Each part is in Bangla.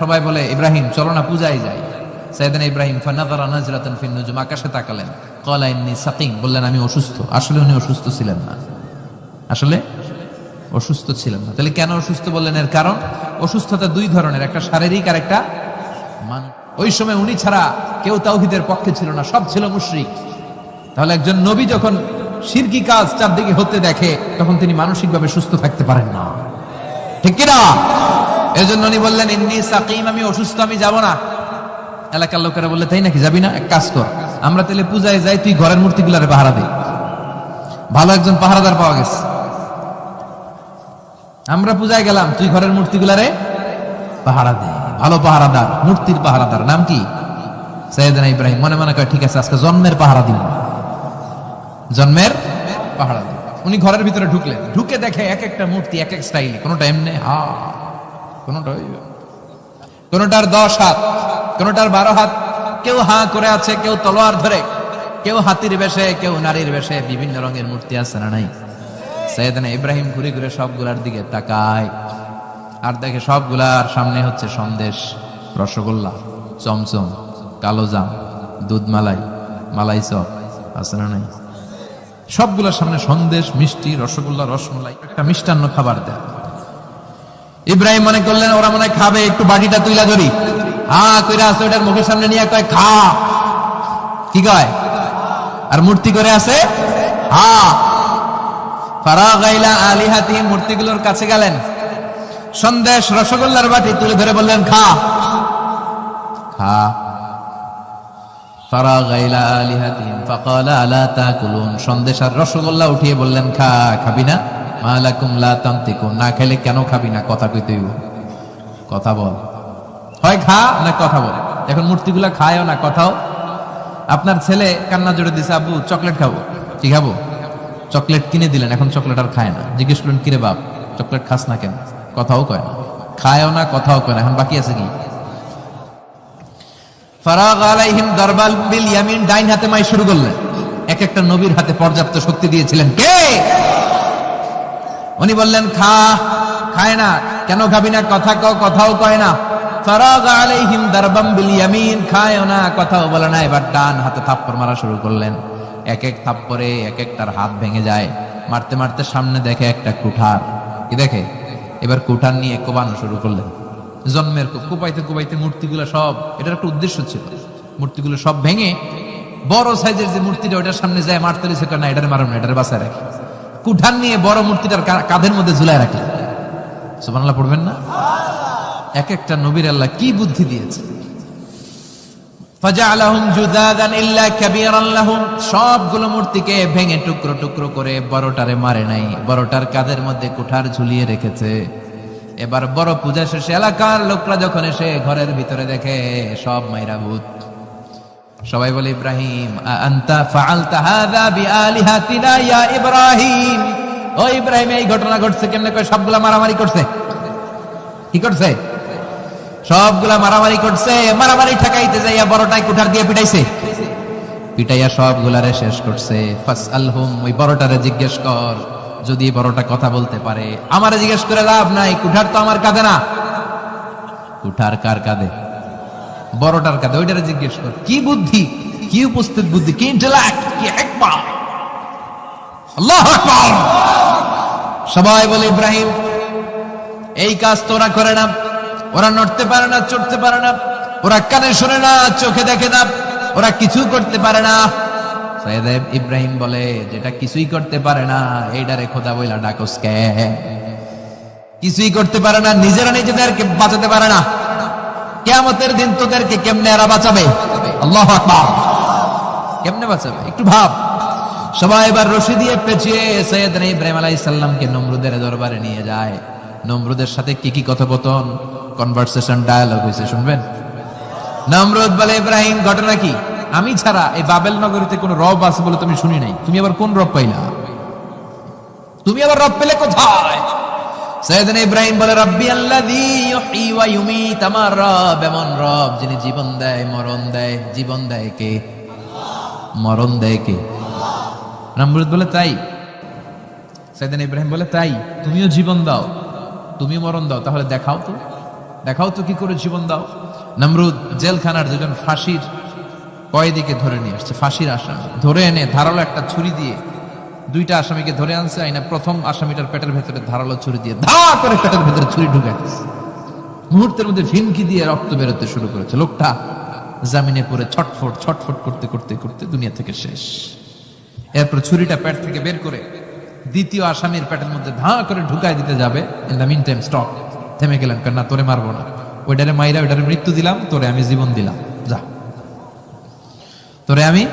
সবাই বলে, ইব্রাহিম, চলো না, পূজায় যাই। সাইদান ইব্রাহিম ফানাজারা নাজরাতান ফিন নুজুম আকাশে তাকালেন। ক্বালা ইন্নী সাকিম বললেন, আমি অসুস্থ। আসলে উনি অসুস্থ ছিলেন না। আসলে অসুস্থ ছিলেন না। তাহলে কেন অসুস্থ বললেন? এর কারণ? অসুস্থতা দুই ধরনের, একটা শারীরিক আর একটা মান। ওই সময় উনি ছাড়া কেউ তাওহিদের পক্ষে ছিল না, সব ছিল মুশরিক। তাহলে একজন নবী যখন শিরকি কাজ চারদিকে হতে দেখে, তখন তিনি মানসিকভাবে সুস্থ থাকতে পারেন না। ঠিক কিনা? এজন্য উনি বললেন, ইন্নি সাকিম, আমি অসুস্থ, আমি যাব না। এলাকার লোকেরা বললে, তাই নাকি যাবি না? এক কাজ কর, আমরা তাহলে পূজায় যাই, তুই ঘরের মূর্তিগুলারে পাহারা দে। ভালো একজন পাহারাদার পাওয়া গেছে। আমরা পূজায় গেলাম, তুই ঘরের মূর্তিগুলারে পাহারা দে। ভালো পাহারাদার, মূর্তির পাহারাদার, নাম কি? সৈয়দনা ইব্রাহিম, মনে মনে কয়, ঠিক আছে, আজকে জন্মের পাহারা দিব। জন্মের পাহারা দিব। উনি ঘরের ভিতরে ঢুকলেন। ঢুকে দেখে এক একটা মূর্তি, এক এক স্টাইলে, কোনোটা এমনি, হা কোনোটা ওই কোনোটার দশ হাত, কোনোটার বারো হাত, কেউ হা করে আছে, কেউ তলোয়ার ধরে, কেউ হাতির বেশে, কেউ নারীর বেশে, বিভিন্ন রঙের মূর্তি আছে না নাই? সৈয়দনা ইব্রাহিম ঘুরে ঘুরে সবগুলার দিকে তাকায়। আর দেখে সবগুলার সামনে হচ্ছে সন্দেশ, রসগোল্লা, চমচম কালোজাম দুধ মালাই মালাই চপ, আছে না নাই? সবগুলোর সামনে সন্দেশ, মিষ্টি, রসগোল্লা, রসমলাই, একটা মিষ্টান্ন খাবার দেয়। ইব্রাহিম মনে করলেন, ওরা মনে খাবে, একটু বাটিটা তুইলা ধরি। হা, কইরা আছে ওটার মুখের সামনে নিয়ে কয়, খা। কি কয়? আর মূর্তি করে আছে, হা। ফারা গাইলা আলিহাতি মূর্তিগুলোর কাছে গেলেন। সন্দেশ রসগোল্লার বাটি তুলে ধরে বললেন, খা। খা। ফারা গাইলা আলিহাতিম ফাকালা, আলা তাকুলুন। সন্দেশ আর রসগোল্লা উঠিয়ে বললেন, খা, খাবি না? না খেলে কেন খাবি না? কথা কথা বল। হয় খা না কথা বল? এখন মূর্তিগুলা খায়ও না, কথাও। আপনার ছেলে কান্না জোরে দিছে, আব্বু, চকলেট খাব। কি খাব? চকলেট কিনে দিলেন, এখন চকলেট আর খায় না। জিজ্ঞেস করলেন, কিরে বাপ, চকলেট খাস না কেন? কথাও কয় না। খায়ও না, কথাও কয় না। এখন বাকি আছে কি? ফারাগ আলাইহিম দরবাল বিল ইয়ামিন। ডাইন হাতে মাই শুরু করলেন। এক একটা নবীর হাতে পর্যাপ্ত শক্তি দিয়েছিলেন। কে? উনি বললেন, খা, খায় না। কেন খাবি না? কথা কও, কথাও কয় না। আলাইহিম দরবাম বিল ইয়ামিন। খায় না, কথাও বলে না। এবার ডান হাতে থাপ্পড় মারা শুরু করলেন। এক এক থাপ্পড়ে এক একটার হাত ভেঙে যায়। মারতে মারতে সামনে দেখে একটা কুঠার। কি দেখে? এবার কুঠার নিয়ে কোবানো শুরু করলেন। জন্মের কূপ। কোপাইতে কোপাইতে মূর্তিগুলো সব, এটার একটা উদ্দেশ্য ছিল। মূর্তিগুলো সব ভেঙে, বড় সাইজের যে মূর্তিটা ওটার সামনে যায়, মারতে রয়েছে না, এটার মারুন এটার বাসায় রাখি। কুঠার নিয়ে বড় মূর্তিটার কাঁধের মধ্যে ঝুলায় রাখলেন। সুবহানাল্লাহ, পড়বেন না? এক একটা নবীর আল্লাহ কি বুদ্ধি দিয়েছে? সবগুলো মূর্তিকে ভেঙে টুকরো টুকরো করে বড়টারে মারে নাই। বড়টার কাঁধের মধ্যে কুঠার ঝুলিয়ে রেখেছে। এবার বড় পূজা শেষে এলাকার লোকরা যখন এসে ঘরের ভিতরে দেখে, সব মাইরা ভূত। সবাই বলে, ইব্রাহিম ইব্রাহিম? ও ইব্রাহিম, এই ঘটনা ঘটছে কেমনে? কয়, সবগুলা মারামারি করছে। কি করছে? সবগুলা মারামারি করছে। মারামারি ঠেকাইতে যাইয়া বড়টাই কুঠার দিয়ে পিটাইছে। পিটাইয়া সবগুলারে শেষ করছে। ফাস আলহুম ওই বড়টারে জিজ্ঞেস কর, যদি বড়টা কথা বলতে পারে। আমারে জিজ্ঞেস করে লাভ নাই, কুঠার তো আমার কাঁধে না। কুঠার কার কাঁধে? বড়টার কাঁধে, ওইটারে জিজ্ঞেস কর, কি বুদ্ধি, কি উপস্থিত বুদ্ধি, কি ইন্টেলেক্ট কি হিকমা আল্লাহ সবাই বলে, ইব্রাহিম, এই কাজ তো ওরা করে না। ওরা নড়তে পারে না, চড়তে পারে না। ওরা কানে শোনে না, চোখে দেখে না। ওরা কিছু করতে পারে না। সৈয়দ ইব্রাহিম বলে, যেটা কিছুই করতে পারে না এইটারে খোদা বইলা ডাকস কে? কিছুই করতে পারে না, নিজেরা নিজেদেরকে বাঁচাতে পারে না। কেয়ামতের দিন তোদেরকে কেমনে এরা বাঁচাবে? আল্লাহ কেমনে বাঁচাবে? একটু ভাব। সবাই এবার রশি দিয়ে পেঁচিয়ে সৈয়দ ইব্রাহিম আলাইহিস সালামকে নমরুদের দরবারে নিয়ে যায়। নমরুদের সাথে কি কি কথোপকথন? কনভারসেশন ডায়ালগ হয়েছে শুনবেন? নমরুদ বলে, ইব্রাহিম, ঘটনা কি? আমি ছাড়া এই বাবেল নগরীতে কোন রব আছে বলে তুমি শুনি নাই। তুমি আবার কোন রব পাইলা? তুমি আবার রব পেলে কোথায়? সৈয়দনা ইব্রাহিম বলে, রব্বি আল্লাযী ইউহয়ী ওয়া ইউমীত, আমার রব এমন রব যিনি জীবন দেয়, মরণ দেয়। জীবন দেয় কে? মরণ দেয় কে? নমরুদ বলে, তাই। সৈয়দনা ইব্রাহিম বলে, তাই। তুমিও জীবন দাও। তুমিও মরণ দাও। তাহলে দেখাও তো। দেখাও তো কি করে জীবন দাও? নমরুদ জেলখানার দুজন ফাঁসির কয়েদিকে ধরে নিয়ে আসছে, ফাঁসির আসামি। ধরে এনে ধারালো একটা ছুরি দিয়ে দুইটা আসামিকে ধরে আনছে, আইনা প্রথম আসামিটার পেটের ভেতরে ধারালো ছুরি দিয়ে ধা করে পেটের ভেতরে ছুরি ঢুকে মুহূর্তের মধ্যে ফিনকি দিয়ে রক্ত বেরোতে শুরু করেছে। লোকটা জামিনে পড়ে ছটফট ছটফট করতে করতে করতে দুনিয়া থেকে শেষ। এরপর ছুরিটা পেট থেকে বের করে দ্বিতীয় আসামির পেটের মধ্যে ধা করে ঢুকাই দিতে যাবে। In the mean time stop. থেমে গেলেন কেন না, তোরে মারবো না। ওইটারে মাইরা ওইটারে মৃত্যু দিলাম, তোরে আমি জীবন দিলাম। যা। তোরে আমি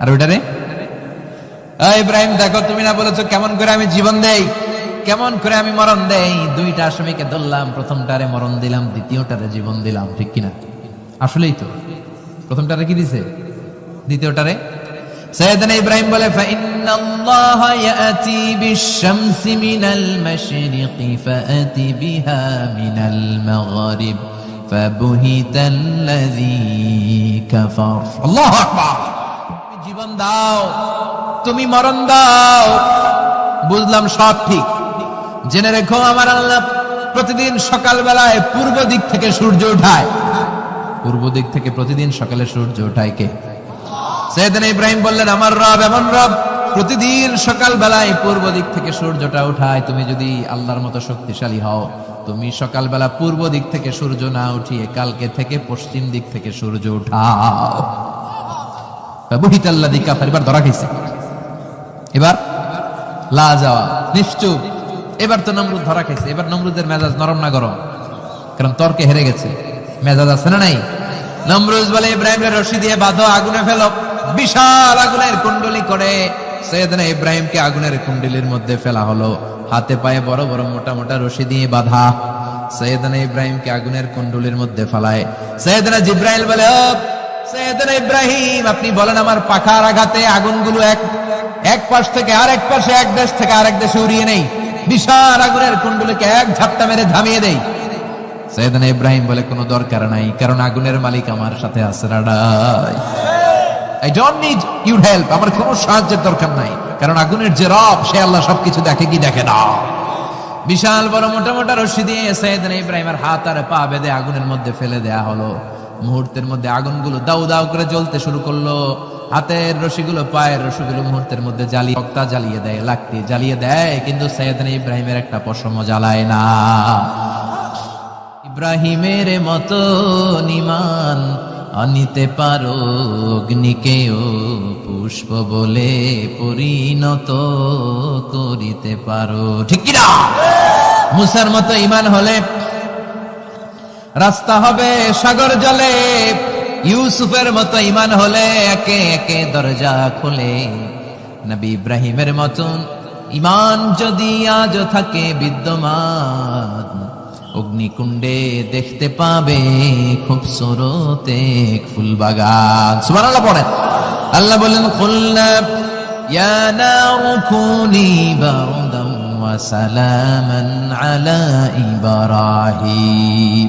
আর ওইটারে ইব্রাহিম, দেখো, তুমি না বলেছ কেমন করে আমি জীবন দেই? কেমন করে আমি মরণ দেই? দুইটা আসামিকে ধরলাম, প্রথমটারে মরণ দিলাম, দ্বিতীয়টারে জীবন দিলাম, ঠিক কিনা? আসলেই তো। প্রথমটারে কি দিছে? দ্বিতীয়টারে? সৈয়দনা ইব্রাহিম বলে, ফাইন্নাল্লাহ ইয়াতি বিশ-শামসি মিনাল মাশরিকি ফাতি বিহা মিনাল মাগরিব, ফাবুহিতাল্লাযী কাফার। আল্লাহু আকবার। জীবন দাও। তুমি মরণ দাও। বুঝলাম সব ঠিক। জেনে রেখো আমার আল্লাহ প্রতিদিন সকালবেলায় পূর্ব দিক থেকে সূর্য উঠায়। পূর্ব দিক থেকে প্রতিদিন সকালে সূর্য উঠায় কে? সৈয়দিন ইব্রাহিম বললেন, আমার রব, এমন রব, প্রতিদিন সকাল বেলায় পূর্ব দিক থেকে সূর্যটা উঠায়। তুমি যদি আল্লাহর মতো শক্তিশালী হও, তুমি সকালবেলা পূর্ব দিক থেকে সূর্য না উঠিয়ে কালকে থেকে পশ্চিম দিক থেকে সূর্য উঠাও। বুহিতাল্লা দিকা এবার ধরা খাইছে। এবার লা যাওয়া, নিশ্চুপ। এবার তো নমরুদ ধরা খাইছে, এবার নমরুদের মেজাজ নরম না গরম। কারণ তর্কে হেরে গেছে। মেজাজ আছে না নাই? নমরুজ বলে ইব্রাহিমের রশি দিয়ে বাঁধো, আগুনে ফেলো। বিশাল আগুনের কুণ্ডলি করে। সৈয়দনা ইব্রাহিমকে আগুনের কুণ্ডলির মধ্যে ফেলা হলো। হাতে পায়ে বড় বড় মোটা মোটা রশি দিয়ে বাঁধা। সৈয়দনা ইব্রাহিমকে আগুনের কুণ্ডলির মধ্যে ফেলায়। সৈয়দনা জিব্রাইল বলে সৈয়দনা ইব্রাহিম, আপনি বলেন আমার পাখার আঘাতে আগুনগুলো এক এক পাশ থেকে আরেক পাশে, এক দেশ থেকে আরেক দেশে উড়িয়ে নেই। বিশাল আগুনের কুণ্ডলিকে এক ঝাপটা মেরে থামিয়ে দেই। সৈয়দনা ইব্রাহিম বলে কোনো দরকার নাই, কারণ আগুনের মালিক আমার সাথে আছে, রাডাই। I don't need your help আমার কোনো সাহায্যের দরকার নাই, কারণ আগুনের যে রব, সে আল্লাহ সবকিছু দেখে কি দেখে না। বিশাল বড় মোটা মোটা রশি দিয়ে সৈয়দনা ইব্রাহিমের হাত আর পা বেঁধে আগুনের মধ্যে ফেলে দেয়া হলো। মুহূর্তের মধ্যে আগুনগুলো দাউ দাউ করে জ্বলতে শুরু করল। হাতের রশিগুলো, পায়ের রশিগুলো মুহূর্তের মধ্যে জ্বালিয়ে রক্তা জ্বালিয়ে দেয়, লাকতি জ্বালিয়ে দেয়, কিন্তু সৈয়দনা ইব্রাহিমের একটা পশম জ্বালায় না। ইব্রাহিমের মতো নিমান আনিতে পারো অগ্নিকেও পুষ্প বলে পরিণত করিতে পারো। ঠিক কিনা? মুসার মতো ইমান হলে রাস্তা হবে সাগর জলে ইউসুফের মতো ইমান হলে একে একে দরজা খোলে। নবী ইব্রাহিমের মতন ইমান যদি আজ থাকে বিদ্যমান, অগ্নিকুণ্ডে দেখতে পাবে খুব সরতে ফুল বাগান সুবহানাল্লাহ পড়েন। আল্লাহ বলেন কুল্লা ইয়া নারু কুনি বারদান ওয়া সালামান আলা ইব্রাহিম।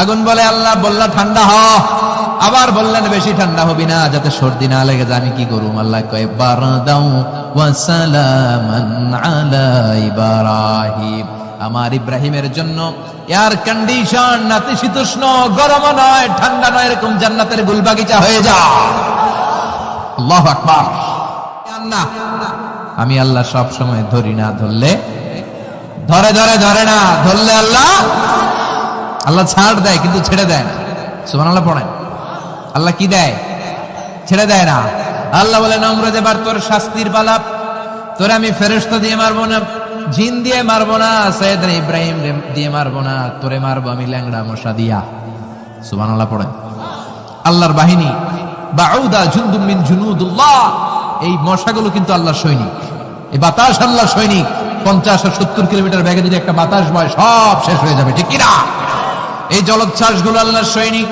আগুন বলে, আল্লাহ বললা, ঠান্ডা হ। আবার বললেন, বেশি ঠান্ডা হবি না, যাতে সর্দি না লেগে আমি কি করুম? আল্লাহ কয়, বারদাউ ওয়া সালামান আলা ইব্রাহিম। আমার ইব্রাহিমের জন্য এয়ার কন্ডিশন নাতিশীতোষ্ণ গরম নয়, ঠান্ডা নয়, এরকম জান্নাতের গুলবাগিচা হয়ে যা। আল্লাহ আকবার। না আমি আল্লাহ সব সময় ধরি না, ধরলে, ধরে ধরে ধরে না, ধরলে আল্লাহ আল্লাহ ছাড় দেয়, কিন্তু ছেড়ে দেয় না। সুমান আল্লাহ পড়েন। আল্লাহ কি দেয়? ছেড়ে দেয় না। আল্লাহ বলে নম্রদ এবার তোর শাস্তির পালাপ তোর আমি ফেরেস্তা দিয়ে মারবো না, জিন দিয়ে মারবো না সৈয়দ ইব্রাহিম দিয়ে মারবো না, তোরে মারবো আমি ল্যাংড়া মশা দিয়া। সুমান আল্লাহ পড়েন। আল্লাহর বাহিনী, বাউদা জুন্দুম মিন জুনুদুল্লাহ। এই মশাগুলো কিন্তু আল্লাহর সৈনিক। এই বাতাস আল্লাহর সৈনিক। পঞ্চাশ আর সত্তর কিলোমিটার ব্যাগে যদি একটা বাতাস বয়, সব শেষ হয়ে যাবে, ঠিক কিনা এই জলোচ্ছ্বাসগুলো আল্লাহর সৈনিক,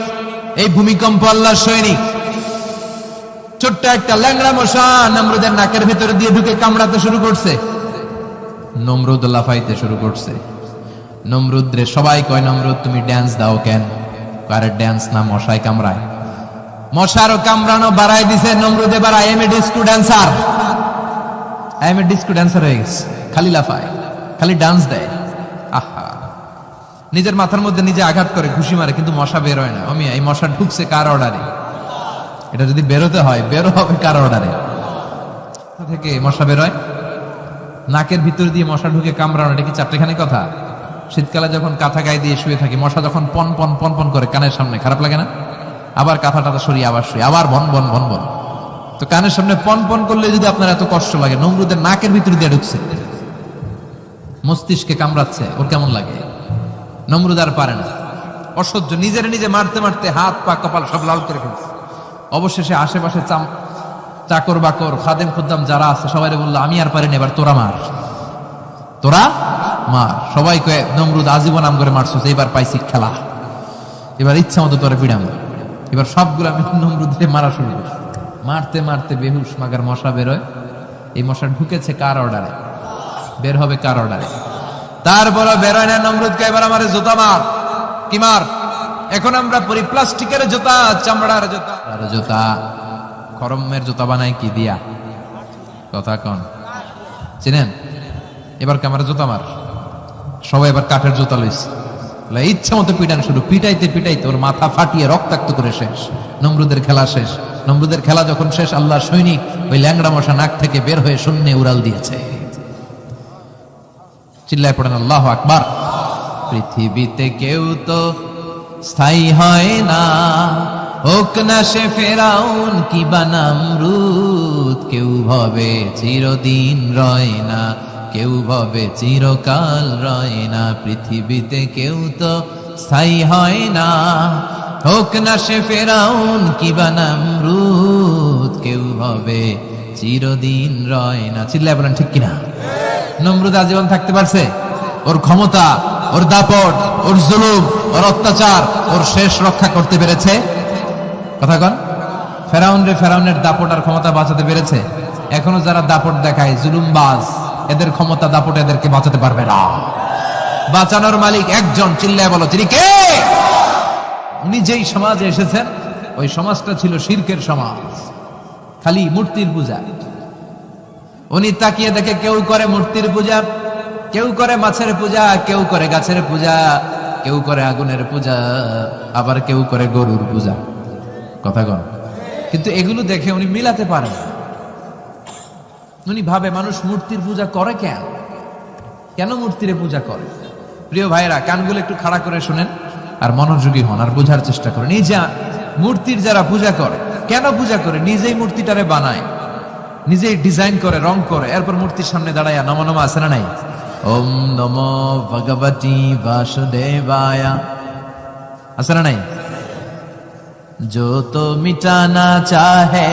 এই ভূমিকম্প আল্লাহর সৈনিক। ছোট্ট একটা ল্যাংড়া মশা নমরুদের নাকের ভেতরে দিয়ে ঢুকে কামড়াতে শুরু করছে। নমরুদ লাফাইতে শুরু করছে। নমরুদ রে সবাই কয়, নমরুদ, তুমি ড্যান্স দাও কেন? কারে ড্যান্স না, মশাই কামড়ায়। মশারও কামড়ানো বাড়াই দিছে, নমরুদ I am a disco dancer I am a disco dancer হয়ে গেছে। খালি লাফায়, খালি ডান্স দেয়। নিজের মাথার মধ্যে নিজে আঘাত করে, ঘুষি মারে, কিন্তু মশা বের হয় না। আমি এই মশা ঢুকছে কার অর্ডারে এটা যদি বেরোতে হয়, বেরো হবে কার অর্ডারে থেকে মশা বের হয়? নাকের ভিতর দিয়ে মশা ঢুকে কামড়ানো, এটা কি চারটেখানি কথা? শীতকালে যখন কাঁথা গায়ে দিয়ে শুয়ে থাকি, মশা যখন পন পন পন পন করে কানের সামনে, খারাপ লাগে না? আবার কাঁথা কাঁথাটা সরিয়ে আবার শুয়ে, আবার বন বন বন বন। তো কানের সামনে পন পন করলে যদি আপনার এত কষ্ট লাগে, নমরুদের নাকের ভিতর দিয়ে ঢুকছে। মস্তিষ্কে কামড়াচ্ছে, ওর কেমন লাগে? নমরুদ আর পারে না। অসহ্য, নিজের নিজে মারতে মারতে হাত, পা, কপাল সব লাল করে ফেলছে। অবশেষে আশেপাশে চাম, চাকর বাকর, খাদেম খুদ্দাম যারা আছে, সবাই বলল, আমি আর পারিনি এবার তোরা মার। তোরা মার। সবাই কয়ে, নমরুদ, আজীবন নাম করে মারছো এবার পাইছি খেলা। এবার ইচ্ছা মতো তোরা পিড়াম এবার সবগুলো আমি নমরুদে মারা শুরু মারতে মারতে বেহুশ মাগার মশা বেরোয়। এই মশা ঢুকেছে কার অর্ডারে? বের হবে কার অর্ডারে? তারপর বেরোয় না নমরুদকে এবার আমার জুতা মার। কি মার? এখন আমরা পরি প্লাস্টিকের জুতা, চামড়ার জুতা। জুতা। খরমের জুতা বানাই কি দিয়া? কথা কন। চিনেন? এবার ক্যামেরা জুতা মার? সবাই এবার কাঠের জুতা লইছে ইচ্ছা মতো পিটান শুরু পিটাইতে পিটাইতে ওর মাথা ফাটিয়ে রক্তাক্ত করে শেষ। নমরুদের খেলা শেষ। নমরুদের খেলা যখন শেষ আল্লাহ সৈনিক ওই ল্যাংড়া মশা নাক থেকে বের হয়ে শূন্যে উড়াল দিয়েছে। চিল্লায় পড়েন, আল্লাহ আকবার। পৃথিবীতে কেউ তো স্থায়ী হয় না। হোক না সে ফেরাউন কি বানাম রুদ কেউ ভাবে চিরদিন রয় না, কেউ ভাবে চিরকাল রয় না। পৃথিবীতে কেউ তো স্থায়ী হয় না। হোক না সে ফেরাউন কি বানাম রুদ কেউ ভাবে চিরদিন রয় না। চিল্লায় বলেন, ঠিক কিনা? নমরুদ আজীবন থাকতে পারছে। ওর ক্ষমতা, ওর দাপট, ওর জুলুম, ওর অত্যাচার, ওর শেষ রক্ষা করতে পেরেছে। কথা কন। ফেরাউন রে ফেরাউনের দাপট আর ক্ষমতা বাঁচাতে পেরেছে। এখনও যারা দাপট দেখায়, জুলুমবাজ, এদের ক্ষমতা, দাপট এদেরকে বাঁচাতে পারবে না। বাঁচানোর মালিক একজন, চিল্লায় বলো তিনি কে? উনি যেই সমাজে এসেছেন, ওই সমাজটা ছিল শিরকের সমাজ, খালি মূর্তির পূজা। উনি তাকিয়ে দেখে কেউ করে মূর্তির পূজা, কেউ করে মাছের পূজা, কেউ করে গাছের পূজা, কেউ করে আগুনের পূজা, আবার কেউ করে গরুর পূজা। কথা কন। কিন্তু এগুলো দেখে উনি মিলাতে পারেন না। উনি ভাবে মানুষ মূর্তির পূজা করে কেন? কেন মূর্তির পূজা করে? প্রিয় ভাইরা কানগুলো একটু খাড়া করে শুনেন আর মনোযোগী হন আর বোঝার চেষ্টা করেন। এই যা মূর্তির যারা পূজা করে, কেন পূজা করে? নিজেই মূর্তিটারে বানায়। নিজেই ডিজাইন করে রং করে এরপর মূর্তির সামনে দাঁড়ায় নম নম আছে না নাই ওম নম ভগবতী বাসুদেবায়া আছে না নাই जो तो मिटाना चाहे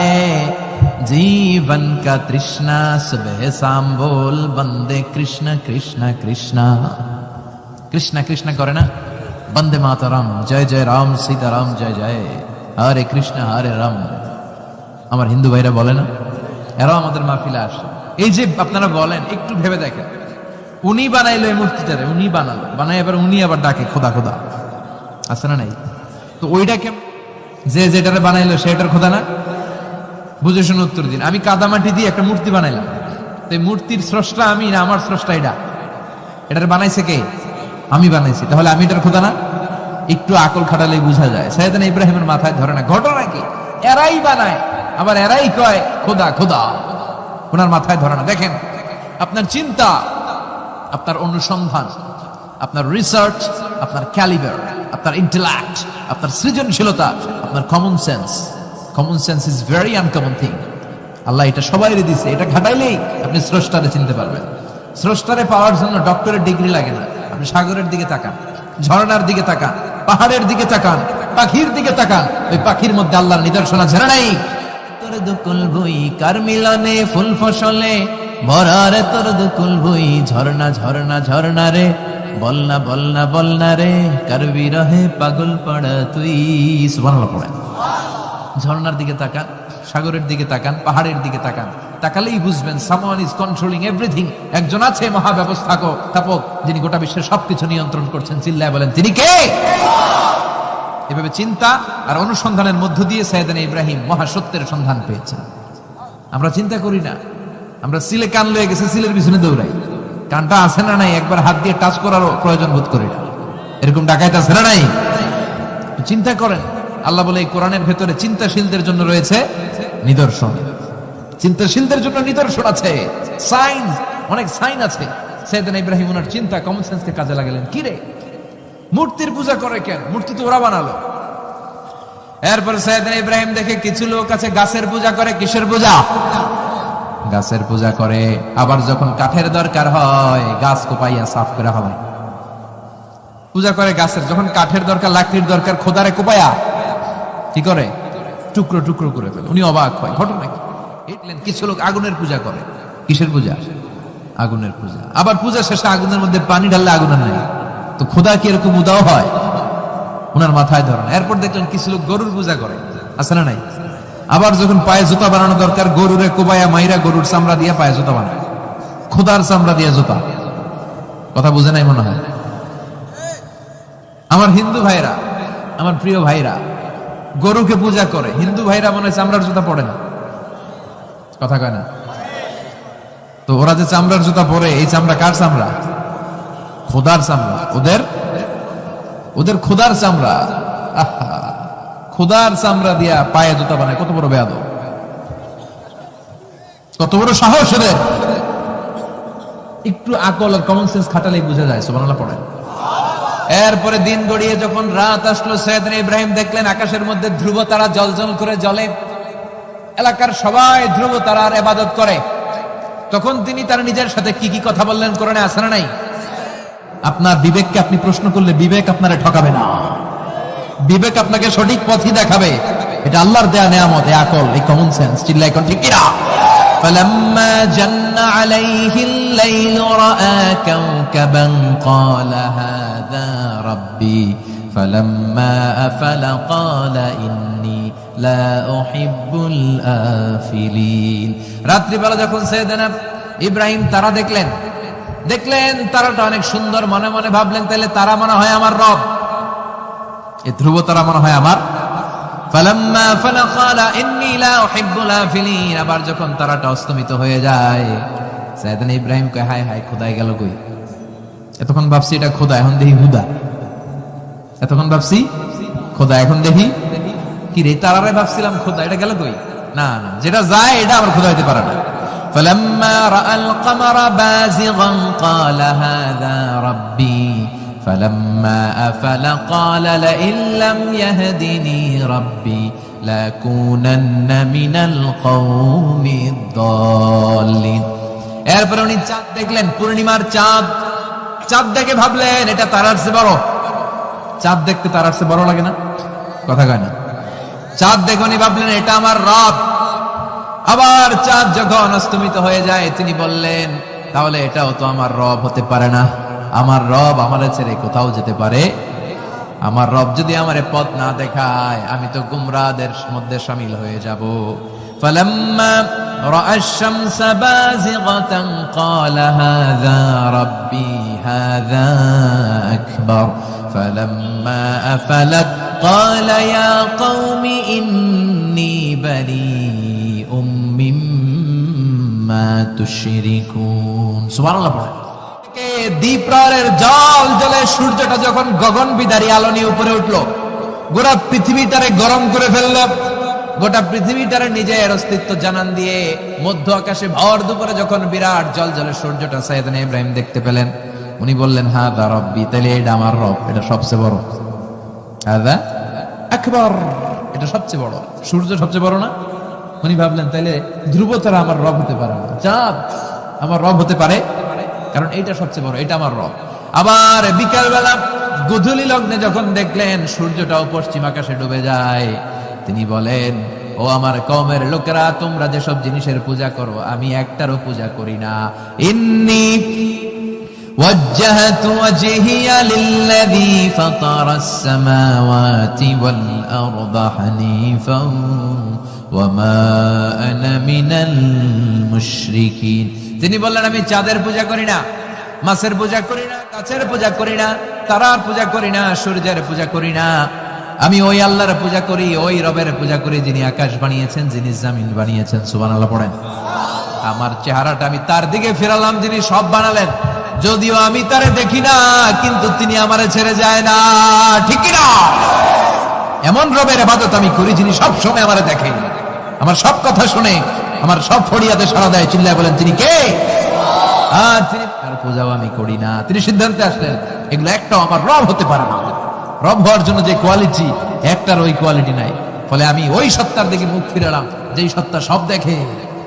जीवन का तृष्णा सुबह शाम बोल बंदे कृष्ण कृष्ण कृष्ण কৃষ্ণ কৃষ্ণ করে না বন্দে মাতারাম জয় জয় রাম সীতারাম জয় জয় হরে কৃষ্ণ হরে রাম আমার হিন্দু ভাইরা বলে না এরাও আমাদের মাহফিলে আসে। এই যে আপনারা বলেন, একটু ভেবে দেখেন। উনি বানাইলো এই মূর্তিটারে, উনি বানালো। বানাই এবার উনি আবার ডাকে, খোদা খোদা। আছে না নাই? তো ওইটা কেমন যে যেটারে বানাইলো সেটার খোদা না? বুঝে শুনে উত্তর দিন। আমি কাদামাটি দিয়ে একটা মূর্তি বানাইলাম। তো এই মূর্তির স্রষ্টা আমি না, আমার স্রষ্টা এটা? এটার বানাইছে কে? আমি বানাইছি। তাহলে আমি এটার খোদা না? একটু আকল খাটালেই বোঝা যায়। সৈয়দান ইব্রাহিমের মাথায় ধরে না। ঘটনা কি? এরাই বানায়। আবার এরাই কয়, খোদা খোদা। ওনার মাথায় ধরে না। দেখেন, আপনার চিন্তা, আপনার অনুসন্ধান, আপনার রিসার্চ আপনার ক্যালিবার আপনার ইন্টেলেক্ট আপনার সৃজনশীলতা, আপনার common sense common sense is very uncommon thing Allah এটা সবাই দিছে। এটা ঘাটাইলেই আপনি স্রষ্টারে চিনতে পারবেন। স্রষ্টারে পাওয়ার জন্য ডক্টরের ডিগ্রি লাগে না। আপনি সাগরের দিকে তাকান, ঝর্ণার দিকে তাকান, পাহাড়ের দিকে তাকান, পাখির দিকে তাকান। ওই পাখির মধ্যে আল্লাহর নিদর্শন আছে না নাই? দুকুল বই কার মিলনে ফুল ফসলে? ভরারে তোর দুকুল বই ঝর্ণা ঝর্ণা ঝর্ণা রে। বলনা বলনা বলনা রে, কার বিরহে পাগল পড়া তুই? সুবহানাল্লাহ ঝর্ণার দিকে তাকান, সাগরের দিকে তাকান, পাহাড়ের দিকে তাকান। তাকালেই বুঝবেন সামওয়ান ইজ কন্ট্রোলিং এভরিথিং। একজন আছে মহাব্যবস্থাপক স্থাপক যিনি গোটা বিশ্বের সবকিছু নিয়ন্ত্রণ করছেন, চিল্লায় বলেন, তিনি কে? এভাবে চিন্তা আর অনুসন্ধানের মধ্য দিয়ে সৈয়দান ইব্রাহিম মহাসত্যের সন্ধান পেয়েছেন। আমরা চিন্তা করি না। আমরা সিলে কান লয়ে গেছে, সিলের পিছনে দৌড়াই। কানটা আছে না নাই, একবার হাত দিয়ে টাচ করারও প্রয়োজন বোধ করি না। এরকম ডাকাইতে আছে না নাই? চিন্তা করেন, আল্লাহ বলে এই কোরআনের ভেতরে চিন্তাশীলদের জন্য রয়েছে নিদর্শন। চিন্তাশীলদের জন্য নিদর্শন আছে। সাইন, অনেক সাইন আছে। সৈয়দান ইব্রাহিম ওনার চিন্তা কমন সেন্সকে কাজে লাগালেন। কি রে? মূর্তির পূজা করে কেন? মূর্তি তো ওরা বানালো। এরপর সৈয়দান ইব্রাহিম দেখে কিছু লোক আছে, গাছের পূজা করে, কিসের পূজা? গাছের পূজা করে। আবার যখন কাঠের দরকার হয়, গাছ কোপাইয়া সাফ করে হবে পূজা করে গাছের, যখন কাঠের দরকার, লাকড়ির দরকার, খোদারে কোপায়া, কি করে? টুকরো টুকরো করে ফেলে। উনি অবাক হয়, ঘটনা কি? কিছু লোক আগুনের পূজা করে। কিসের পূজা? আগুনের পূজা। আবার পূজা শেষে আগুনের মধ্যে পানি ঢাললে আগুনের নাই। তো খোদা কি এরকম উদাও হয়? ওনার মাথায় ধরেন। এরপর দেখলেন কিছু লোক গরুর পূজা করে। আছে না নাই? আবার যখন পায়ে জুতা বানানো দরকার, গরুরে কোবায়া, মাইরা গরুর চামড়া দিয়ে পায়ে জুতা বানায়। খোদার চামড়া দিয়ে জুতা। কথা বুঝে নাই মনে হয়? আমার হিন্দু ভাইরা, আমার প্রিয় ভাইরা, গরুকে পূজা করে। হিন্দু ভাইরা মনে হয় চামড়ার জুতা পড়ে না। কথা কয় না? তো ওরা যে চামড়ার জুতা পরে, এই চামড়া কার চামড়া? খোদার চামড়া। ওদের? ওদের খোদার চামড়া। খোদার চামড়া দিয়া পায়ে জুতা বানায়, কত বড় বেয়াদ কত বড় সাহস এদের। একটু আকল আর কমন সেন্স খাটালেই বোঝা যায়, সুবহানাল্লাহ পড়ে এরপরে দিন গড়িয়ে যখন রাত আসলো, সৈয়দিন ইব্রাহিম দেখলেন আকাশের মধ্যে ধ্রুব তারা জলজল করে জলে। এলাকার সবাই ধ্রুব তারার এবাদত করে। তখন তিনি তার নিজের সাথে কি কি কথা বললেন কোরআনে আসে নাই? আপনার বিবেককে আপনি প্রশ্ন করলে বিবেক আপনারে ঠকাবে না বিবেক আপনাকে সঠিক পথই দেখাবে এটা আল্লাহর দেয়া নেয়ামত এই আকল এই কমন সেন্স চিল্লাই কোন ঠিক কিনা فلما جن عليه الليل رأى كوكبا قال هذا ربي فلما أفل قال إني لا أحب الآفلين রাত্রি বেলা যখন সৈয়দনা ইব্রাহিম তারা দেখলেন দেখলেন তারাটা অনেক সুন্দর, মনে মনে ভাবলেন তাহলে তারা মনে হয় আমার রব। এ ধ্রুব তারা মনে হয় আমার। আবার যখন তারাটা অস্তমিত হয়ে যায় ইব্রাহিম কয়, হায় হায়, খোদাই গেল কই? এতক্ষণ ভাবছি এটা খোদা, এখন দেখি হুদা। এতক্ষণ ভাবছি খোদা, এখন দেখি কি রে? তারারে ভাবছিলাম খোদা, এটা গেল কই? না না, যেটা যায়, এটা আমার খোদা হইতে পারে না। فلما راى القمر بازغا قال هذا ربي فلما افل قال لئن لم يهدني ربي لأكونن من القوم الضالين এরপরে উনি চাঁদ দেখলেন পূর্ণিমার চাঁদ চাঁদ দেখে ভাবলেন এটা তারার চেয়ে বড় চাঁদ দেখতে তারার চেয়ে বড় লাগে না কথা কয় না চাঁদ দেখে উনি ভাবলেন এটা আমার রব আবার চাঁদ যখন অস্তমিত হয়ে যায় তিনি বললেন তাহলে এটাও তো আমার রব হতে পারে না আমার রব আমার ছেড়ে কোথাও যেতে পারে আমার রব যদি আমার পথ না দেখায় আমি তো গুমরাদের মধ্যে সামিল হয়ে যাব فلما راى الشمس بازغه قال هذا ربي هذا اكبر فلما افلت قال يا قوم اني بريء দ্বীপ্রায়ের জল জলে সূর্যটা যখন গগন বিদারি আলো উপরে উঠল, গোটা পৃথিবীটারে গরম করে ফেলল। গোটা পৃথিবীটারে নিজের অস্তিত্ব জানান দিয়ে মধ্য আকাশে ভর দুপুরে যখন বিরাট জল জলে সূর্যটা সাইদান ইব্রাহিম দেখতে পেলেন, উনি বললেন হা দা রব্বি তাহলে এটা আমার রব, এটা সবচেয়ে বড়। হ্যাঁ একবার এটা সবচেয়ে বড়। সূর্য সবচেয়ে বড় না? উনি ভাবলেন, তাইলে ধ্রুব তারা আমার রব হতে পারে না। চাঁদ আমার রব হতে পারে, কারণ এইটা সবচেয়ে বড়, এটা আমার রব। আবার বিকাল বেলা গধূলি লগ্নে যখন দেখলেন সূর্যটাও পশ্চিম আকাশে ডুবে যায়, তিনি বলেন, ও আমার কমের লোকেরা, তোমরা যেসব জিনিসের পূজা করো, আমি একটারও পূজা করি না। ইন্নি وجهت وجهي للذي فطر السماوات والأرض حنيفا وما أنا من المشركين তিনি বললেন আমি চাঁদের পূজা করি না মাছের পূজা করি না গাছের পূজা করি না তারার পূজা করি না সূর্যের পূজা করি না আমি ওই আল্লাহর পূজা করি ওই রবের পূজা করি যিনি আকাশ বানিয়েছেন যিনি জামিন বানিয়েছেন সুবহানাল্লাহ পড়েন আমার চেহারাটা আমি তার দিকে ফেরালাম যিনি সব বানালেন যদিও আমি তারে দেখি না, কিন্তু তিনি আমারে ছেড়ে যায় না। ঠিক না? এমন রবের আবাদত আমি করি যিনি সব সময় আমারে দেখে। আমার সব কথা শুনে, আমার সব ফড়িয়াতে সারা দেয়, চিল্লায় বলেন, তিনি কে? তার পূজাও আমি করি না। তিনি সিদ্ধান্তে আসলেন, এগুলো একটাও আমার রব হতে পারে না। রব হওয়ার জন্য যে কোয়ালিটি একটার ওই কোয়ালিটি নাই। ফলে আমি ওই সত্তার দিকে মুখ ফিরালাম, যেই সত্তা সব দেখে।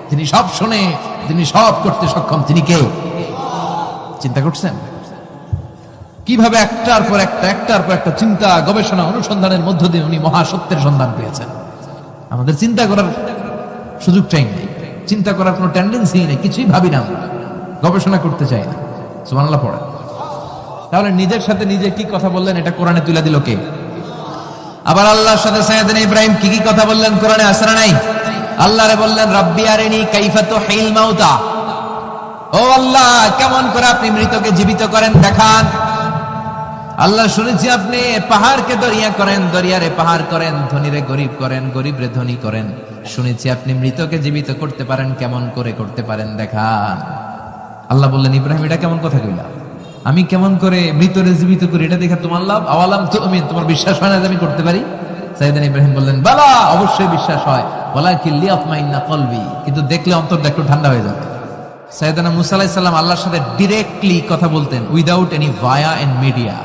তিনি সব শুনে, তিনি সব করতে সক্ষম। তিনি কে? চিন্তা করছেন? কীভাবে একটার পর একটা, একটার পর একটা চিন্তা, গবেষণা, অনুসন্ধানের মধ্য দিয়ে উনি মহাসত্যের সন্ধান পেয়েছেন? আমাদের চিন্তা করার সুযোগটাই নেই। চিন্তা করার কোনো টেন্ডেন্সি নেই, কিছুই ভাবি না গবেষণা করতে চাই না। সুবহানাল্লাহ পড়ে তাহলে নিজের সাথে নিজে কি কথা বললেন, এটা কোরআনে তুলে দিল কে? আবার আল্লাহর সাথে সাইয়েদিন ইব্রাহিম কি কি কথা বললেন কোরআনে আসরা নাই? আল্লাহরে বললেন, রাব্বি আরিনি কাইফা তুহিল মাউতা। ও আল্লাহ, কেমন করে আপনি মৃতকে জীবিত করেন দেখান। আল্লাহ শুনেছি আপনি পাহাড়কে দরিয়া করেন, দরিয়ারে পাহাড় করেন, ধনীরে গরিব করেন, গরিবরে ধনী করেন। শুনেছি আপনি মৃতকে জীবিত করতে পারেন, কেমন করে করতে পারেন দেখান। আল্লাহ বললেন, ইব্রাহিম, এটা কেমন কথা কইলা? আমি কেমন করে মৃতরে জীবিত করি, এটা দেখে তোমার লাভ? আওয়ালাম তো আমি তোমার বিশ্বাস হয় না যে আমি করতে পারি? সাইদান ইব্রাহিম বললেন, বালা, অবশ্যই বিশ্বাস হয়। বলা কি লিয়াতমাইন্না কলবি। কিন্তু দেখলে অন্তরটা একটু ঠান্ডা হয়ে যাবে। সাইদানা মুসা আলাইহিস সালাম আল্লাহর সাথে ডিরেক্টলি কথা বলতেন without any via and media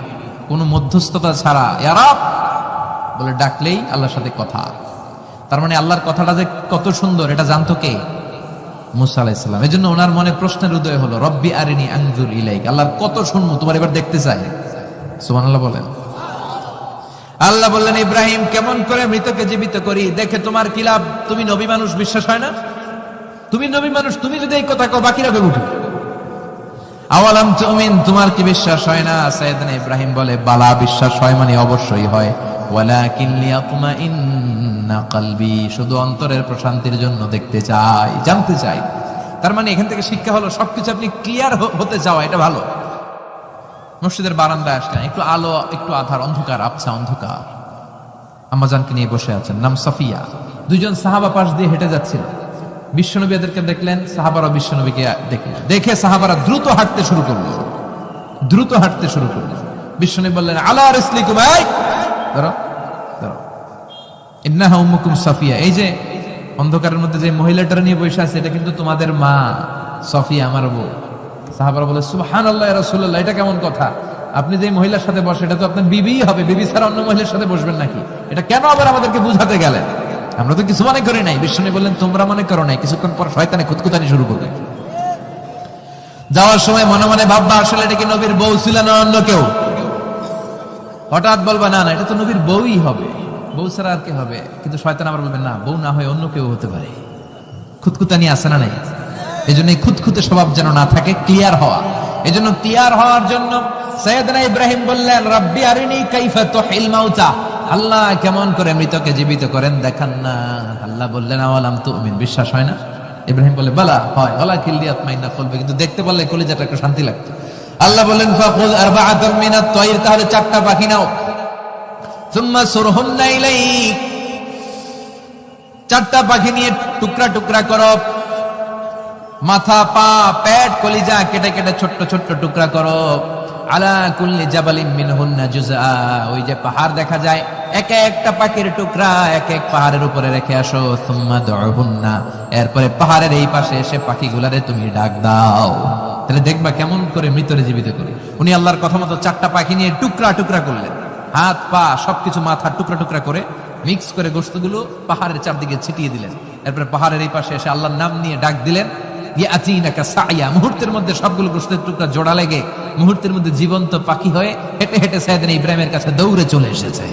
কোনো মধ্যস্থতা ছাড়া ইয়ারাব বলে ডাকলেই আল্লাহর সাথে কথা। তার মানে আল্লাহর কথাটা যে কত সুন্দর, এটা জানতো কে? মুসা আলাইসাল্লাম এই জন্য ওনার মনে প্রশ্নের উদয় হলো, রব্বি আরিনি আংজুর ইলাইক। আল্লাহর কত শুনব, তোমার এবার দেখতে চাই। সুমান আল্লাহ বলেন। আল্লাহ বললেন, ইব্রাহিম, কেমন করে মৃতকে জীবিত করি? দেখে তোমার কি লাভ? তুমি নবী মানুষ, বিশ্বাস হয় না? তুমি নবী মানুষ, তুমি যদি এই কথা কও, বাকিরা ভেবে উঠো আওয়ালাম তুমিন, তোমার কি বিশ্বাস হয় না? সাইয়েদনা ইব্রাহিম বলে, বালা বিশ্বাস হয় মানে অবশ্যই হয়। ওয়ালাকিন লিয়াতমাইন্না কলবি, শুধু অন্তরের প্রশান্তির জন্য দেখতে চাই, জানতে চাই। তার মানে এখান থেকে শিক্ষা হলো, সবকিছু আপনি ক্লিয়ার হতে চাওয়া এটা ভালো। মসজিদের বারান্দায় আসলেন একটু আলো, একটু আধার, অন্ধকার, আবছা অন্ধকার। আম্মাজানকে নিয়ে বসে আছেন, নাম সাফিয়া। দুইজন সাহাবা পাশ দিয়ে হেঁটে যাচ্ছিল। বিশ্বনবী এদেরকে দেখলেন, সাহাবারা বিশ্বনবীকে দেখলেন। দেখে সাহাবারা দ্রুত হাঁটতে শুরু করল। দ্রুত হাঁটতে শুরু করল। বিশ্বনবী বললেন, আলা রিসলিকুম, এই ধরো ধরো ইন্নাহা উম্মুকুম সাফিয়া। এই যে, অন্ধকারের মধ্যে যে মহিলাটা নিয়ে বসে আছে, এটা কিন্তু তোমাদের মা, সফিয়া, আমার বউ। সাহাবারা বলে, সুবহানাল্লাহ ইয়া রাসূলুল্লাহ, এটা কেমন কথা? আপনি যে মহিলার সাথে বসে, এটা তো আপনার বিবি হবে। বিবি ছাড়া অন্য মহিলার সাথে বসবেন নাকি? এটা কেন আবার আমাদেরকে বুঝাতে গেলেন? আমরা তো কিছু মনে করি নাই। বিষ্ণু বললেন, তোমরা মনে করো নাই, কিছুক্ষণ পর শয়তানে খুদকুতানি শুরু করবে। যাওয়ার সময় মনে মনে ভাববা, আসলে এটা কি নবীর বউ ছিল না অন্য কেউ? হঠাৎ বলবা, না না, এটা তো নবীর বউই হবে। বউ ছাড়া আর কে হবে? কিন্তু শয়তান আবার বলবে, না, বউ না হয় অন্য কেউ হতে পারে। খুদকুতানি আছে না নাই? এই জন্য খুদখুতে স্বভাব যেন না থাকে, ক্লিয়ার হওয়া। এই জন্য ক্লিয়ার হওয়ার জন্য সৈয়দনা ইব্রাহিম বললেন, রব্বি আরিনি কাইফা তুহিল মাউতা। আল্লাহ কেমন করে মৃতকে জীবিত করেন দেখান না। আল্লাহ বললেন, আওয়ালাম তুমিন? বিশ্বাস হয় না? ইব্রাহিম বলে, বালা, হয়। ওলা কিল্লিয়াত মাইনা ফলবে কিন্তু দেখতে পারলে কলিজাটা একটু শান্তি লাগতো। আল্লাহ বললেন ফাকুল আরবাআতাম মিনাত তায়র তাহলে চারটা পাখি নাও। সুম্মা সুরহুন্না ইলাইক। চারটা পাখি নিয়ে টুকরা টুকরা করো। মাথা, পা, পেট, কলিজা কেটে কেটে ছোট্ট ছোট্ট টুকরা করো। আলা কুল্লি জাবালিম মিনহুন্না জুজা ওই যে পাহাড় দেখা যায়, এক একটা পাখির টুকরা এক এক পাহাড়ের উপরে রেখে আসো, সুম্মা এরপরে পাহাড়ের এই পাশে এসে পাখিগুলারে তুমি ডাক দাও। তাহলে দেখবা কেমন করে মৃতরে জীবিত করে। উনি আল্লাহর কথা মতো চারটা পাখি নিয়ে টুকরা টুকরা করলেন। হাত, পা, সবকিছু মাথা টুকরা টুকরা করে মিক্স করে গোস্তগুলো পাহাড়ের চারদিকে ছিটিয়ে দিলেন। এরপরে পাহাড়ের এই পাশে এসে আল্লাহর নাম নিয়ে ডাক দিলেন। ইয়াতিনাকা সাইয়া মুহূর্তের মধ্যে সবগুলো গোস্তের টুকরা জোড়া লেগে মুহূর্তের মধ্যে জীবন্ত পাখি হয়ে হেঁটে হেঁটে সাইদিন ইব্রাহিমের কাছে দৌড়ে চলে এসেছে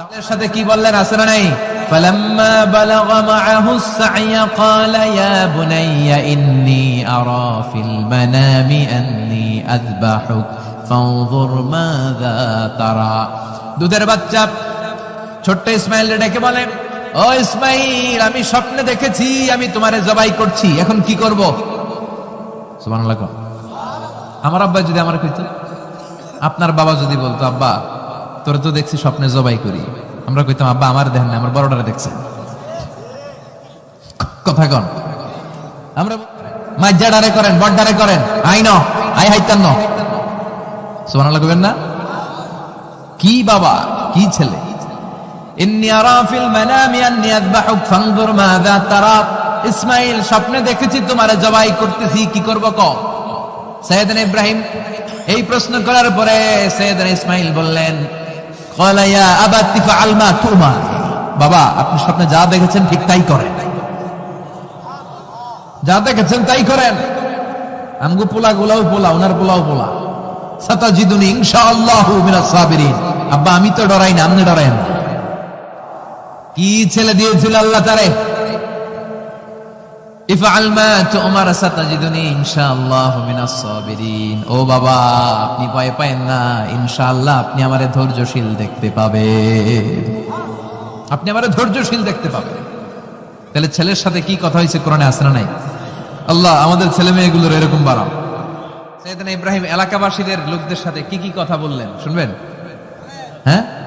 তাদের সাথে কি বললেন আছে না নাই فلما بلغ معه السعي قال يا بني إني أرى في المنام أني أذبحك فانظر ماذا ترى দুধের বাচ্চা ছোট্ট ইসমাইল ডেকে বলে ও ইসমাইল, আমি স্বপ্নে দেখেছি, আমি তোমারে জবাই করছি। এখন কি করব? সুবহানাল্লাহ আমার আব্বা যদি আমার কইতো, আপনার বাবা যদি বলতো, আব্বা, তোরে তো দেখছি স্বপ্নে জবাই করি। আমরা কইতাম, আব্বা, আমার দেখেন না আমার বড়টারে দেখছেন কথা কন। আমরা মাজ্জাডারে করেন, বড্ডারে করেন। আই ন, আই হাইতান ন সুবহানাল্লাহ না? কি বাবা, কি ছেলে? ইন্নি মানামি আন্নি আযবাহুক, ফানজুর মাযা তারা। ইসমাইল স্বপ্নে দেখেছি তোমারে জবাই করতেছি, কি করব ক? সৈয়দনা ইব্রাহিম এই প্রশ্ন করার পরে সৈয়দনা ইসমাইল বললেন, ক্বালা ইয়া আবাতি ফাআল মা বাবা, আপনি স্বপ্নে যা দেখেছেন ঠিক তাই করেন। যা দেখেছেন তাই করেন। আমগো পোলা গুলাও পোলা ওনার পোলাও পোলা। সাতাজিদুনি ইনশাআল্লাহু মিনাস সাবিরিন। আব্বা, আমি তো ডরাই না, আপনি ডরাই না। কি ছেলে দিয়েছিল আল্লাহ তারে? আপনি ভয় পায়েন না, ইনশাআল্লাহ আপনি আমারে ধৈর্যশীল দেখতে পাবেন। আপনি ধৈর্যশীল দেখতে পাবেন। তাহলে ছেলের সাথে কি কথা হয়েছে কোরআনে আসে না নাই? আল্লাহ, আমাদের ছেলে মেয়েগুলোর এরকম বাড়াও। ইব্রাহিম এলাকাবাসীদের লোকদের সাথে কি কি কথা বললেন, শুনবেন? হ্যাঁ?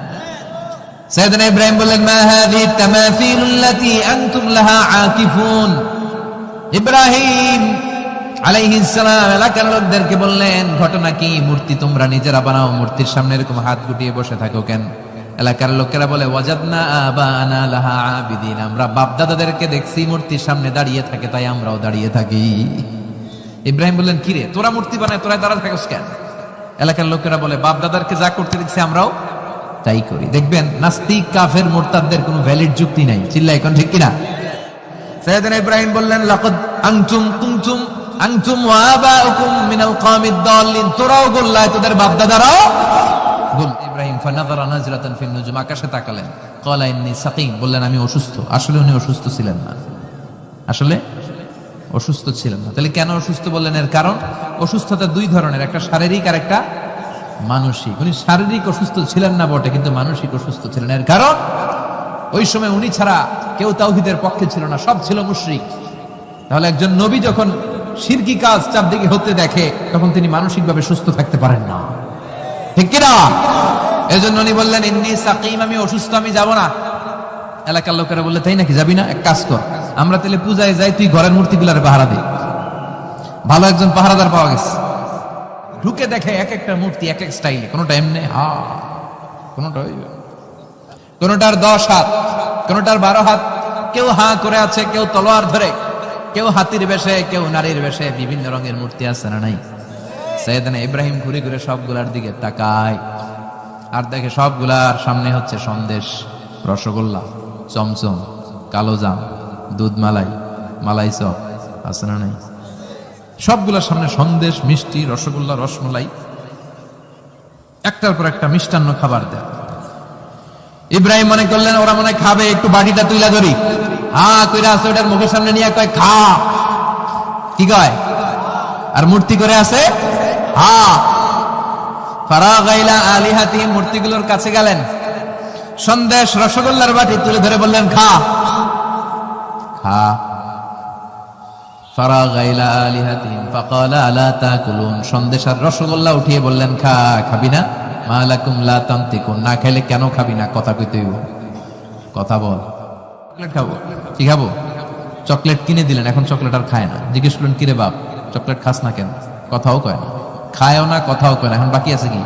সৈয়দনা ইব্রাহিম বললেন, মা আনতুম লাহা আকিফুন? ইব্রাহিম আলাইহিস সালাম এলাকার লোকদেরকে বললেন, ঘটনা কি? মূর্তি তোমরা নিজেরা বানাও, মূর্তির সামনে এরকম হাত গুটিয়ে বসে থাকো কেন? এলাকার লোকেরা বলে, ওয়াজাদনা আবানা লাহা আবিদিন, আমরা বাপ দাদাদেরকে দেখছি মূর্তির সামনে দাঁড়িয়ে থাকে, তাই আমরাও দাঁড়িয়ে থাকি। ইব্রাহিম বললেন কিরে তোরা মূর্তি বানায় তোরা দাঁড়া থাকিস কেন? এলাকার লোকেরা বলে বাপ দাদারকে যা করতে দেখছি আমরাও তাই করি। দেখবেন, নাস্তিক, কাফের, মোরতাদদের কোনো ভ্যালিড যুক্তি নাই। চিল্লা এখন ঠিক কিনা? সৈয়দনা ইব্রাহিম বললেন, লাকাদ আনতুম কুনতুম আনতুম ওয়া আবাউকুম মিনাল কওমিদ দাল্লিন। তোরাও গোল্লায় তোদের বাপ দাদারাও গোল। ইব্রাহিম, ফানাযারা নাজরাতান ফিন নুজুম। আকাশে তাকালেন। ক্বালা ইন্নী সাকিম বললেন, আমি অসুস্থ। আসলে উনি অসুস্থ ছিলেন না। আসলে অসুস্থ ছিলেন না। তাহলে কেন অসুস্থ বললেন? এর কারণ, অসুস্থতা দুই ধরনের, একটা শারীরিক আর একটা মানসিক। উনি শারীরিক অসুস্থ ছিলেন না বটে, কিন্তু মানসিক অসুস্থ ছিলেন। এর কারণ, ওই সময় উনি ছাড়া কেউ তাওহিদের পক্ষে ছিল না, সব ছিল মুশরিক। তাহলে একজন নবী যখন শিরকি কাজ চারদিকে হতে দেখে, তখন তিনি মানসিকভাবে সুস্থ থাকতে পারেন না। ঠিক কিনা জন্য উনি বললেন, ইন্নি সাকিম, আমি অসুস্থ, আমি যাব না। এলাকার লোকেরা বললে, তাই নাকি, যাবি না? এক কাজ কর। আমরা তাহলে পূজায় যাই, তুই ঘরের মূর্তিগুলারে পাহারা দে। ভালো একজন পাহারাদার পাওয়া গেছে। ঢুকে দেখে এক একটা মূর্তি, এক এক স্টাইলে কোনোটা এমনি, হা, কোনোটা ওই, কোনোটার দশ হাত, কোনোটার বারো হাত। কেউ হা করে আছে, কেউ তলোয়ার ধরে। কেউ হাতির বেশে, কেউ নারীর বেশে। বিভিন্ন রঙের মূর্তি আছে না নাই? সৈয়দানা ইব্রাহিম ঘুরে ঘুরে সবগুলার দিকে তাকায়। আর দেখে সবগুলার সামনে হচ্ছে সন্দেশ, রসগোল্লা, চমচম, কালো জাম দুধ মালাই মালাই চপ, আছে না নাই? সবগুলোর সামনে সন্দেশ, মিষ্টি, রসগোল্লা, রসমলাই, একটার পর একটা মিষ্টান্ন খাবার দেয়। ইব্রাহিম মনে করলেন, ওরা মনে খাবে, একটু বাটিটা তুইলা ধরি। হা, কইরা আছে, ওটার মুখের সামনে নিয়ে কয়, খা। কি কয়? আর মূর্তি করে আছে, হা। ফারাগাইলা আলিহাতি মূর্তিগুলোর কাছে গেলেন। সন্দেশ, রসগোল্লার বাটি তুলে ধরে বললেন, খা। খা। চকলেট কিনে দিলেন, এখন চকলেট আর খায় না। জিজ্ঞেস করলেন কিরে বাপ, চকলেট খাস না কেন? কথাও কয় না। খায়ও না, কথাও কয় না। এখন বাকি আছে কি?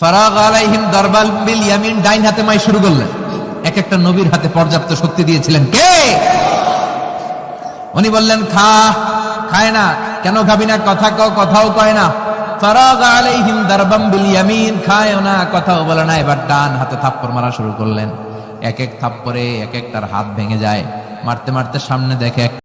ফারাগ ইয়ামিন ডাইন হাতে মাই শুরু করলেন। এক একটা নবীর হাতে পর্যাপ্ত শক্তি দিয়েছিলেন। কে? উনি বললেন, খা, খায় না। কেন খাবি না? কথা কও, কথাও কয় না। খায় না, কথাও বলে না। এবার ডান হাতে থাপ্পড় মারা শুরু করলেন। এক এক থাপ্পড়ে এক এক তার হাত ভেঙে যায়। মারতে মারতে সামনে দেখে এক